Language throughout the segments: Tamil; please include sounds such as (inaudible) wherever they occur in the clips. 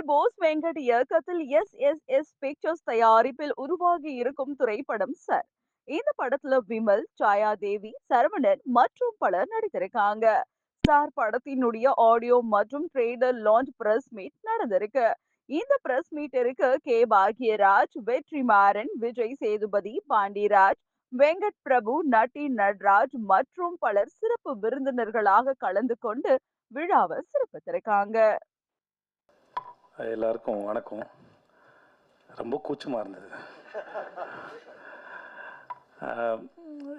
நடிகர் போஸ் வெங்கட் இயக்கத்தில் எஸ் எஸ் எஸ் பிக்சர்ஸ் தயாரிப்பில் உருவாகி இருக்கும் திரைப்படம் சார் இந்த படத்துல விமல் சாயா தேவி சரவணன் மற்றும் பலர் நடித்திருக்காங்க. சார் படத்தினுடைய ஆடியோ மற்றும் ட்ரெய்லர் லான்ச் பிரஸ் மீட் நடந்திருக்கு. இந்த பிரஸ் மீட்டிற்கு கே. பாக்யராஜ் வெற்றிமாறன் விஜய் சேதுபதி பாண்டிராஜ் வெங்கட் பிரபு நட்டி நட்ராஜ் மற்றும் பலர் சிறப்பு விருந்தினர்களாக கலந்து கொண்டு விழாவை சிறப்பித்திருக்காங்க. எல்லாருக்கும் வணக்கம். ரொம்ப கூச்சமாக இருந்தது.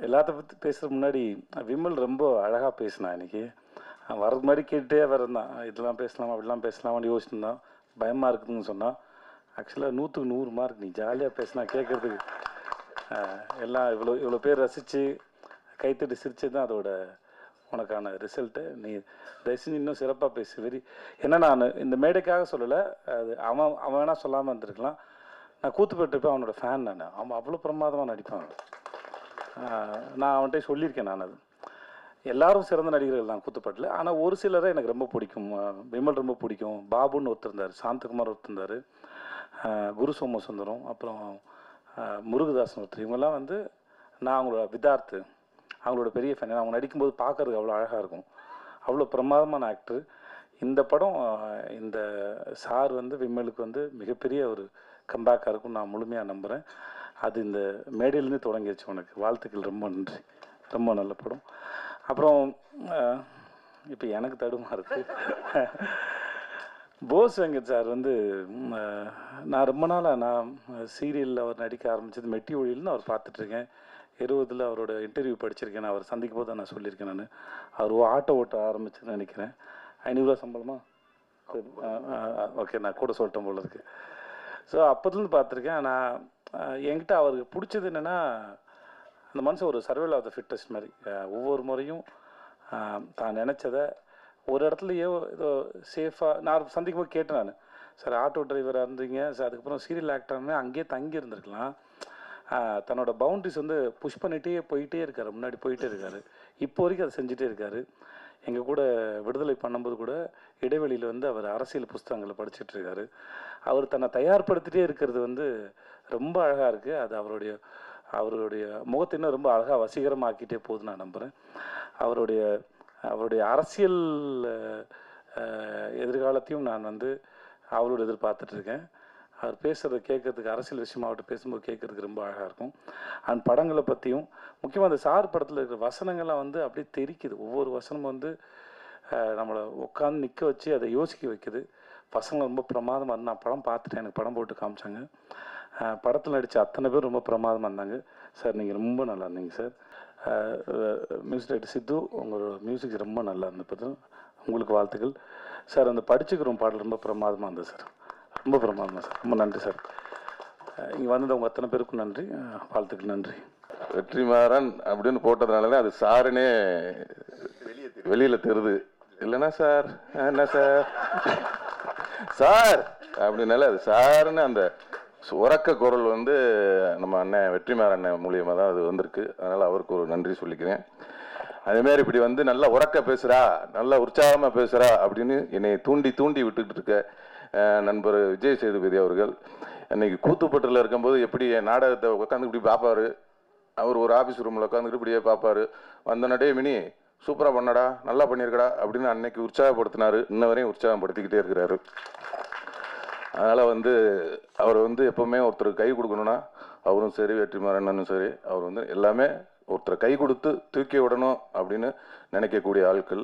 எல்லாத்த பற்றி பேசுகிற முன்னாடி விமல் ரொம்ப அழகாக பேசினான் இன்னைக்கு. வரது வர்றது மாதிரி கேட்டே வரந்தான் இதெல்லாம் பேசலாம் அப்படிலாம் பேசலாமான்னு யோசிச்சுருந்தான் பயமாக இருக்குதுன்னு சொன்னான். ஆக்சுவலாக நூற்றுக்கு நூறு மார்க் நீ ஜாலியாக பேசினா கேட்குறதுக்கு எல்லாம் இவ்வளோ இவ்வளோ பேர் ரசித்து கைத்தட்டி சிரித்து தான் அதோட உனக்கான ரிசல்ட்டு நீ தயவு செஞ்சு இன்னும் சிறப்பாக பேசு. வெரி ஏன்னா நான் இந்த மேடைக்காக சொல்லலை. அது அவன் அவன் வேணால் சொல்லாமல் இருந்திருக்கலாம். நான் கூத்துப்பட்டிருப்பேன் அவனோட ஃபேன் நான். அவன் அவ்வளோ பிரமாதமாக நடிப்பான். நான் அவன்கிட்ட சொல்லியிருக்கேன் நான் அது. எல்லாரும் சிறந்த நடிகர்கள் தான் கூத்துப்பட்டில் ஆனால் ஒரு சிலரை எனக்கு ரொம்ப பிடிக்கும். விமல் ரொம்ப பிடிக்கும். பாபுன்னு ஒருத்தர் இருந்தார். சாந்தகுமார் ஒருத்தர் இருந்தார். குரு சோமசுந்தரம் அப்புறம் முருகதாசன் ஒருத்தர். இவங்கெல்லாம் வந்து நான் அவங்களோட விதார்த்து. அவங்களோட பெரிய ஃபேன் அவங்க நடிக்கும்போது பார்க்கறதுக்கு அவ்வளோ அழகாக இருக்கும். அவ்வளோ பிரமாதமான ஆக்டர் இந்த படம் இந்த சார் வந்து விமலுக்கு வந்து மிகப்பெரிய ஒரு கம்பேக்காக இருக்கும் நான் முழுமையாக நம்புகிறேன் அது இந்த மேடையிலேருந்து தொடங்கிடுச்சு உனக்கு. வாழ்த்துக்கள். ரொம்ப நன்றி. ரொம்ப நல்ல படம். அப்புறம் இப்போ எனக்கு தடுமாறுது (laughs) போஸ் வெங்கட் சார் வந்து நான் ரொம்ப நாளாக நான் சீரியலில் அவர் நடிக்க ஆரம்பிச்சது மெட்டி ஒழியில்னு அவர் பார்த்துட்ருக்கேன் இருபதில் அவரோட இன்டர்வியூ படிச்சிருக்கேன். அவர் சந்திக்கும் போது நான் சொல்லியிருக்கேன் நான். அவர் ஆட்டோ ஓட்ட ஆரம்பிச்சுன்னு நினைக்கிறேன். ஐநூறுரூவா சம்பளமா? ஓகே நான் கூட சொல்லிட்டேன் போல இருக்கு. ஸோ அப்போதுலேருந்து பார்த்துருக்கேன். நான் என்கிட்ட அவருக்கு பிடிச்சது என்னென்னா அந்த மனுஷன் ஒரு சர்வேல் ஆஃப் த ஃபிட்டஸ்ட் மாதிரி. ஒவ்வொரு முறையும் தான் நினச்சதை ஒரு இடத்துலையோ ஏதோ சேஃபாக நான் சந்திக்கும் போது கேட்டேன் நான். சார் ஆட்டோ டிரைவராக இருந்தீங்க. சார் அதுக்கப்புறம் சீரியல் ஆக்டர்னு அங்கேயே தங்கி இருந்திருக்கலாம் தன்னோட பவுண்ட்ரிஸ் வந்து புஷ் பண்ணிகிட்டே போயிட்டே இருக்கார். முன்னாடி போயிட்டே இருக்காரு. இப்போ வரைக்கும் அதை செஞ்சுட்டே இருக்காரு. எங்கள் கூட விடுதலை பண்ணும்போது கூட இடைவெளியில் வந்து அவர் அரசியல் புஸ்தகங்களை படிச்சுட்டு இருக்காரு. அவர் தன்னை தயார்படுத்திட்டே இருக்கிறது வந்து ரொம்ப அழகாக இருக்குது அது அவருடைய அவருடைய முகத்தை இன்னும் ரொம்ப அழகாக வசீகரமாக்கிட்டே போகுது நான் நம்புகிறேன் அவருடைய அவருடைய அரசியல் எதிர்காலத்தையும் நான் வந்து அவரோட எதிர்பார்த்துட்ருக்கேன் அவர் பேசுகிறத கேட்கறதுக்கு அரசியல் விஷயமா அவர்கிட்ட பேசும்போது கேட்கறதுக்கு ரொம்ப அழகாக இருக்கும். அண்ட் படங்களை பற்றியும் முக்கியமாக அந்த சார் படத்தில் இருக்கிற வசனங்கள்லாம் வந்து அப்படியே தெரிக்குது. ஒவ்வொரு வசனமும் வந்து நம்மளை உட்காந்து நிற்க வச்சு அதை யோசிக்க வைக்குது. பசங்க ரொம்ப பிரமாதமாக இருந்தால் நான் படம் பார்த்துட்டேன் எனக்கு படம் போட்டு காமிச்சாங்க. படத்தில் நடித்த அத்தனை பேர் ரொம்ப பிரமாதமாக இருந்தாங்க. சார் நீங்கள் ரொம்ப நல்லா இருந்தீங்க சார். மியூசிக் டைரக்டர் சித்து உங்களோட மியூசிக் ரொம்ப நல்லா இருந்தது உங்களுக்கு வாழ்த்துக்கள். சார் அந்த படிச்சுக்கிறோம் பாடல் ரொம்ப பிரமாதமாக இருந்தது சார். ரொம்ப பிரமாதமாக சார். ரொம்ப நன்றி சார். இங்கே வந்தது உங்கள் அத்தனை பேருக்கும் நன்றி. வாழ்த்துக்கு நன்றி. வெற்றிமாறன் அப்படின்னு போட்டதுனால அது சாருனே வெளியில் தெருது இல்லைன்னா சார் என்ன சார்? சார்! அப்படின்னால அது சாருன்னு அந்த உறக்க குரல் வந்து நம்ம அண்ணன் வெற்றிமாறன் அண்ணன் மூலியமாக தான் அது வந்திருக்கு. அதனால் அவருக்கு ஒரு நன்றி சொல்லிக்கிறேன். அதே இப்படி வந்து நல்லா உறக்க பேசுகிறா நல்லா உற்சாகமாக பேசுகிறா அப்படின்னு என்னை தூண்டி தூண்டி விட்டுக்கிட்டு இருக்க நண்பர் விஜய் சேதுபதி அவர்கள். அன்னைக்கு கூத்துப்பட்டில் இருக்கும்போது எப்படி என் நாடகத்தை உட்காந்து இப்படி பார்ப்பாரு அவர் ஒரு ஆஃபீஸ் ரூமில் உட்காந்துட்டு இப்படியே பார்ப்பாரு வந்த நடே மினி சூப்பராக பண்ணடா நல்லா பண்ணியிருக்கடா அப்படின்னு அன்னைக்கு உற்சாகப்படுத்தினார். இன்ன வரையும் உற்சாகப்படுத்திக்கிட்டே இருக்கிறாரு. அதனால் வந்து அவர் வந்து எப்போவுமே ஒருத்தர் கை கொடுக்கணும்னா அவரும் சரி வெற்றிமாறனும் சரி அவர் வந்து எல்லாமே ஒருத்தரை கை கொடுத்து தூக்கி விடணும் அப்படின்னு நினைக்கக்கூடிய ஆட்கள்.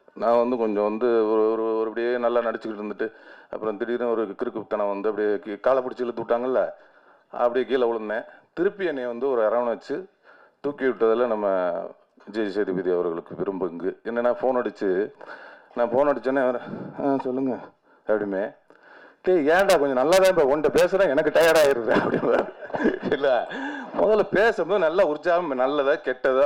நான் வந்து கொஞ்சம் வந்து ஒரு ஒரு ஒரு அப்படியே நல்லா நடிச்சுக்கிட்டு இருந்துட்டு அப்புறம் திடீர்னு ஒரு கிறுக்குத்தனம் வந்து அப்படியே காலை பிடிச்சி இழுத்து விட்டாங்கல்ல அப்படியே கீழே விழுந்தேன். திருப்பி என்னை வந்து ஒரு அரவணைச்சு தூக்கி விட்டதில் நம்ம விஜய் சேதுபதி அவர்களுக்கு விரும்புங்க என்னென்னா ஃபோன் அடித்து நான் ஃபோன் அடிச்சோன்னே அவர் ஆ சொல்லுங்க அப்படிமே. டே ஏன்டா கொஞ்சம் நல்லா தான் இப்போ உன்கிட்ட பேசுகிறேன் எனக்கு டயர்ட் ஆயிடுது அப்படின்னு இல்லை முதல்ல பேசும்போது நல்லா உற்சாகம் நல்லதா கெட்டதா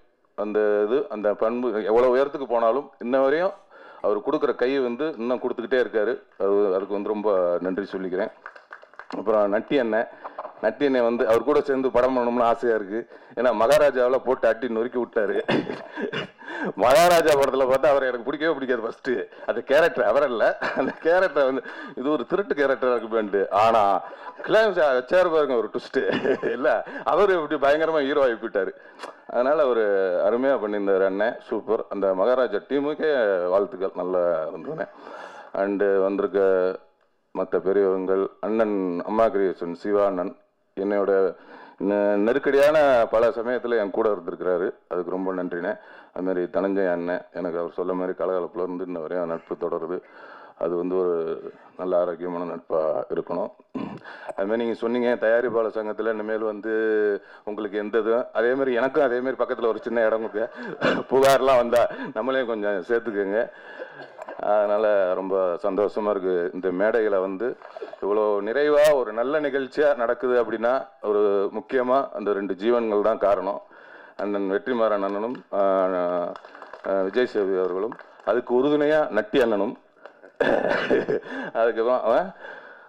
அந்த இது அந்த பண்பு எவ்வளோ உயரத்துக்கு போனாலும் இன்ன வரையும் அவர் கொடுக்குற கை வந்து இன்னும் கொடுத்துக்கிட்டே இருக்காரு. அது அதுக்கு வந்து ரொம்ப நன்றி சொல்லிக்கிறேன். அப்புறம் நட்டி அண்ணன். நட்டினை வந்து அவர் கூட சேர்ந்து படம் பண்ணணும்னு ஆசையாக இருக்குது ஏன்னா மகாராஜாவில் போட்டு அட்டி நொறுக்கி விட்டாரு. மகாராஜா படத்தில் பார்த்தா அவரை எனக்கு பிடிக்கவே பிடிக்காது ஃபஸ்ட்டு அந்த கேரக்டர் அவர் இல்லை அந்த கேரக்டர் வந்து இது ஒரு திருட்டு கேரக்டராக இருக்கு பேண்டு ஆனால் கிளைம்ஸ் வச்சார் பாருங்க ஒரு ட்விஸ்ட்டு இல்லை அவர் இப்படி பயங்கரமாக ஹீரோ ஆகி போயிட்டார். அதனால் அவர் அருமையாக பண்ணியிருந்தார் அண்ணன் சூப்பர் அந்த மகாராஜா டீமுக்கே வாழ்த்துக்கள். நல்லா இருந்ததுண்ணே அண்டு வந்திருக்க மற்ற பெரியவங்கள் அண்ணன் அம்மா கிரியேஷன் சிவா அண்ணன் என்னோட நெ- நெருக்கடியான பல சமயத்தில் என் கூட இருந்திருக்கிறாரு. அதுக்கு ரொம்ப நன்றிண்ணே. அதுமாரி தனஞ்சய அண்ணன் எனக்கு அவர் சொல்ல மாதிரி கலகலப்புல இருந்து இன்ன வரையும் நட்பு தொடருது. அது வந்து ஒரு நல்ல ஆரோக்கியமான நட்பாக இருக்கணும். அதுமாதிரி நீங்கள் சொன்னீங்க தயாரிப்பாளர் சங்கத்தில் இனிமேல் வந்து உங்களுக்கு எந்த இதுவும் அதேமாதிரி எனக்கும் அதேமாரி பக்கத்தில் ஒரு சின்ன இடம் கொடுங்க. புகார்லாம் வந்தால் நம்மளையும் கொஞ்சம் சேர்த்துக்கோங்க. அதனால் ரொம்ப சந்தோஷமாக இருக்குது இந்த மேடையில் வந்து இவ்வளோ நிறைவாக ஒரு நல்ல நிகழ்ச்சியாக நடக்குது அப்படின்னா ஒரு முக்கியமாக அந்த ரெண்டு ஜீவன்கள் தான் காரணம். அண்ணன் வெற்றிமாறன் அண்ணனும் விஜய் சேவி அவர்களும். அதுக்கு உறுதுணையாக நட்டி அண்ணனும். அதுக்கப்புறம் அவன்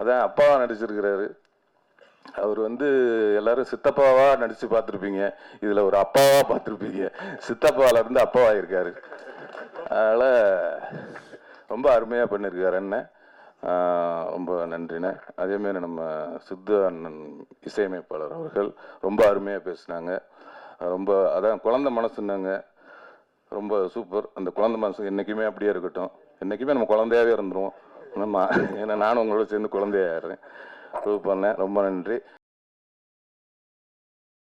அதான் அப்பாவா நடிச்சிருக்கிறாரு. அவர் வந்து எல்லாரும் சித்தப்பாவா நடிச்சு பார்த்துருப்பீங்க. இதுல ஒரு அப்பாவா பார்த்துருப்பீங்க. சித்தப்பால இருந்து அப்பாவா இருக்காரு அதனால ரொம்ப அருமையா பண்ணியிருக்காரு என்ன ரொம்ப நன்றிண்ணே. அதேமாரி நம்ம சித்து அண்ணன் இசையமைப்பாளர் அவர்கள் ரொம்ப அருமையாக பேசினாங்க. ரொம்ப அதான் குழந்தை மனசுன்னாங்க. ரொம்ப சூப்பர். அந்த குழந்தை மனசு என்றைக்குமே அப்படியே இருக்கட்டும். என்றைக்குமே நம்ம குழந்தையாவே இருந்துருவோம். ஆமாம் ஏன்னா நானும் உங்களோட சேர்ந்து குழந்தையாயிடுறேன் பண்ணேன் ரொம்ப நன்றி.